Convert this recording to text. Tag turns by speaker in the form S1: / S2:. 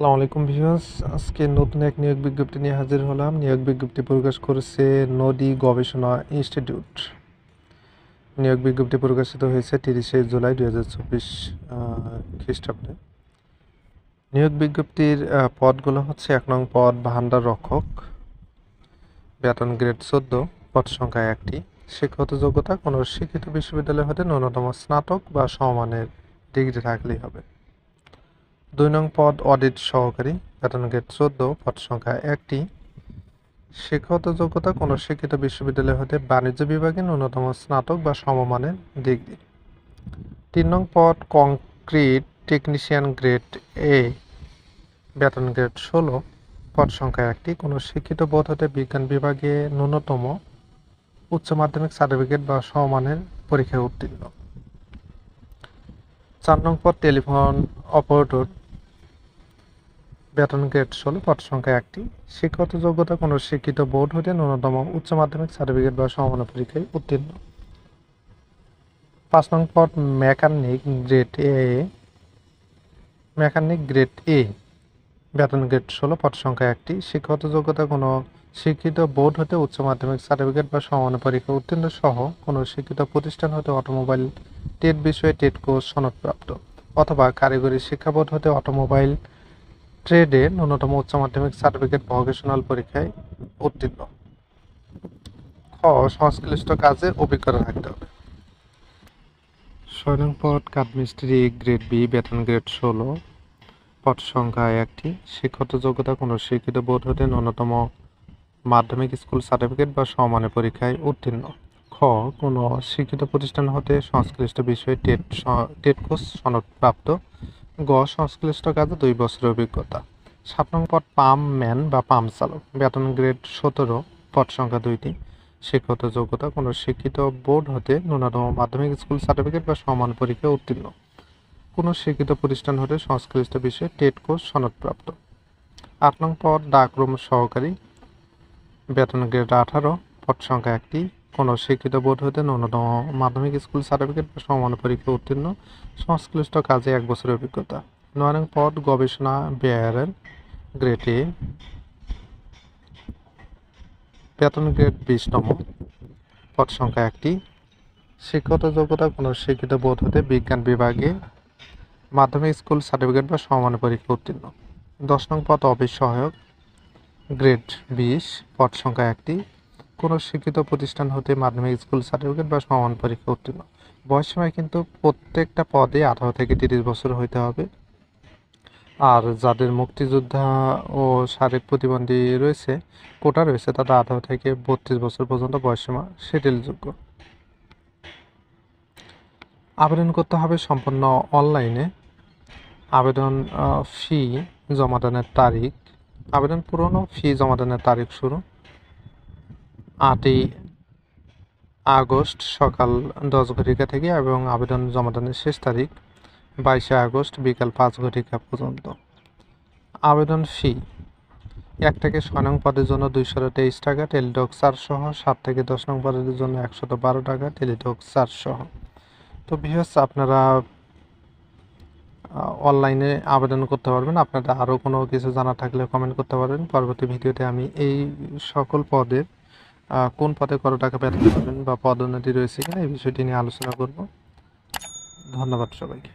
S1: আসসালামু আলাইকুম ভিউয়ার্স। আজকে নতুন এক নিয়োগ বিজ্ঞপ্তি নিয়ে হাজির হলাম। নিয়োগ বিজ্ঞপ্তি প্রকাশ করেছে নদী গবেষণা ইনস্টিটিউট। নিয়োগ বিজ্ঞপ্তি প্রকাশিত হয়েছে তিরিশে জুলাই দু হাজার চব্বিশ খ্রিস্টাব্দে। নিয়োগ বিজ্ঞপ্তির পদগুলো হচ্ছে এক নং পদ ভান্ডার রক্ষক বেতন গ্রেড চোদ্দ, পদ সংখ্যা একটি। শিক্ষাগত যোগ্যতা কোনো শিক্ষিত বিশ্ববিদ্যালয় হতে ন্যূনতম স্নাতক বা সমমানের ডিগ্রি থাকলেই হবে। দুই নং পদ অডিট সহকারী বেতন গ্রেড চোদ্দ, পদ সংখ্যা একটি। শিক্ষাগত যোগ্যতা কোনো শিক্ষিত বিশ্ববিদ্যালয় হতে বাণিজ্য বিভাগে ন্যূনতম স্নাতক বা সমমানের ডিগ্রি। তিন নং পদ কংক্রিট টেকনিশিয়ান গ্রেড এ বেতন গ্রেড ষোলো, পদ সংখ্যা একটি। কোনো শিক্ষিত বোধ হতে বিজ্ঞান বিভাগে ন্যূনতম উচ্চ মাধ্যমিক সার্টিফিকেট বা সমমানের পরীক্ষায় উত্তীর্ণ। চার নং পদ টেলিফোন অপারেটর বেতন গ্রেড ষোলো, পদ সংখ্যা একটি। শিক্ষাগত যোগ্যতা কোনো শিক্ষিত বোর্ড হতে ন্যূনতম উচ্চ মাধ্যমিক সার্টিফিকেট বা সমান পরীক্ষায় উত্তীর্ণ। পাঁচ নং পদ, mechanic grade A. Mechanic grade A. বেতন গ্রেড ষোলো, পদ সংখ্যা একটি। শিক্ষাগত যোগ্যতা কোনো শিক্ষিত বোর্ড হতে উচ্চ মাধ্যমিক সার্টিফিকেট বা সমান পরীক্ষা উত্তীর্ণ সহ কোনো শিক্ষিত প্রতিষ্ঠান হতে অটোমোবাইল টেট বিষয়ে টেট কোর্স সনদপ্রাপ্ত অথবা কারিগরি শিক্ষা বোর্ড হতে অটোমোবাইল ট্রেডে ন্যূনতম উচ্চ মাধ্যমিক সার্টিফিকেট ভোকেশনাল পরীক্ষায় উত্তীর্ণ। খ, সংশ্লিষ্ট কাজে অভিজ্ঞতা থাকতে হবে। ছয় নং পদ, কাঠমিস্ত্রি, গ্রেড বি, বেতন গ্রেড ষোলো। পদ সংখ্যা একটি শিক্ষত যোগ্যতা কোনো শিক্ষিত বোর্ড হতে ন্যূনতম মাধ্যমিক স্কুল সার্টিফিকেট বা সমানের পরীক্ষায় উত্তীর্ণ। খ, কোনো শিক্ষিত প্রতিষ্ঠান হতে সংশ্লিষ্ট বিষয়ে টেট টেট কোর্স সনদপ্রাপ্ত গ, সংশ্লিষ্ট কাজে দুই বছরের অভিজ্ঞতা। সাত নং পদ, পাম ম্যান বা পাম চালক। বেতন গ্রেড সতেরো, পদ সংখ্যা দুইটি। শিক্ষত যোগ্যতা, কোনো শিক্ষিত বোর্ড হতে ন্যূনতম মাধ্যমিক স্কুল সার্টিফিকেট বা সমান পরীক্ষায় উত্তীর্ণ। কোনো শিক্ষিত প্রতিষ্ঠান হতে সংশ্লিষ্ট বিষয়ে টেট কোর্স সনদপ্রাপ্ত। আট নং পদ, ডাকরুম সহকারী। বেতন গ্রেড আঠারো, পদ সংখ্যা একটি। কোনো শিক্ষিত বোর্ড হতে ন্যূনতম মাধ্যমিক স্কুল সার্টিফিকেট বা সমান পরীক্ষা উত্তীর্ণ। সংশ্লিষ্ট কাজে এক বছরের অভিজ্ঞতা। নয় নং পদ গবেষণা ব্যয়ের গ্রেড এ। বেতন গ্রেড বিশতম। পদ সংখ্যা একটি। শিক্ষত যোগ্যতা কোনো শিক্ষিত বোর্ড হতে বিজ্ঞান বিভাগে। মাধ্যমিক স্কুল সার্টিফিকেট বা সমান পরীক্ষা উত্তীর্ণ। দশ নং পদ অফিস সহায়ক গ্রেড বিশ। পদ সংখ্যা একটি। কোনো শিক্ষিত প্রতিষ্ঠান হতে মাধ্যমিক স্কুল সার্টিফিকেট বা সমান পরীক্ষা উত্তীর্ণ। বয়স সময় কিন্তু প্রত্যেকটা পদে আঠারো থেকে তিরিশ বছর হইতে হবে। আর যাদের মুক্তিযোদ্ধা ও শারীরিক প্রতিবন্ধী রয়েছে, কোটা রয়েছে, তাদের আঠারো থেকে বত্রিশ বছর পর্যন্ত বয়সসীমা সেটেলযোগ্য আবেদন করতে হবে সম্পূর্ণ অনলাইনে। আবেদন ফি জমাদানের তারিখ। আবেদন পূরণ ও ফি জমাদানের তারিখ শুরু। আটই আগস্ট সকাল দশ ঘটিকা থেকে এবং আবেদন জমাদানের শেষ তারিখ বাইশে আগস্ট বিকাল পাঁচ ঘটিকা পর্যন্ত। আবেদন ফি, এক থেকে ছয় নং পদের জন্য দুইশো তেইশ টাকা, টেলিটক চার্জ সহ সাত থেকে দশ নং পদের জন্য একশত বারো টাকা, টেলিটক চার্জ সহ তো বিহেস আপনারা অনলাইনে আবেদন করতে পারবেন। আপনাদের আরও কোনো কিছু জানা থাকলে কমেন্ট করতে পারবেন পরবর্তী ভিডিওতে আমি এই সকল পদের কোন পদে কত টাকা পেতে পারবেন বা পদোন্নতি রয়েছে কিনা এই বিষয়টি নিয়ে আলোচনা করব। ধন্যবাদ সবাইকে।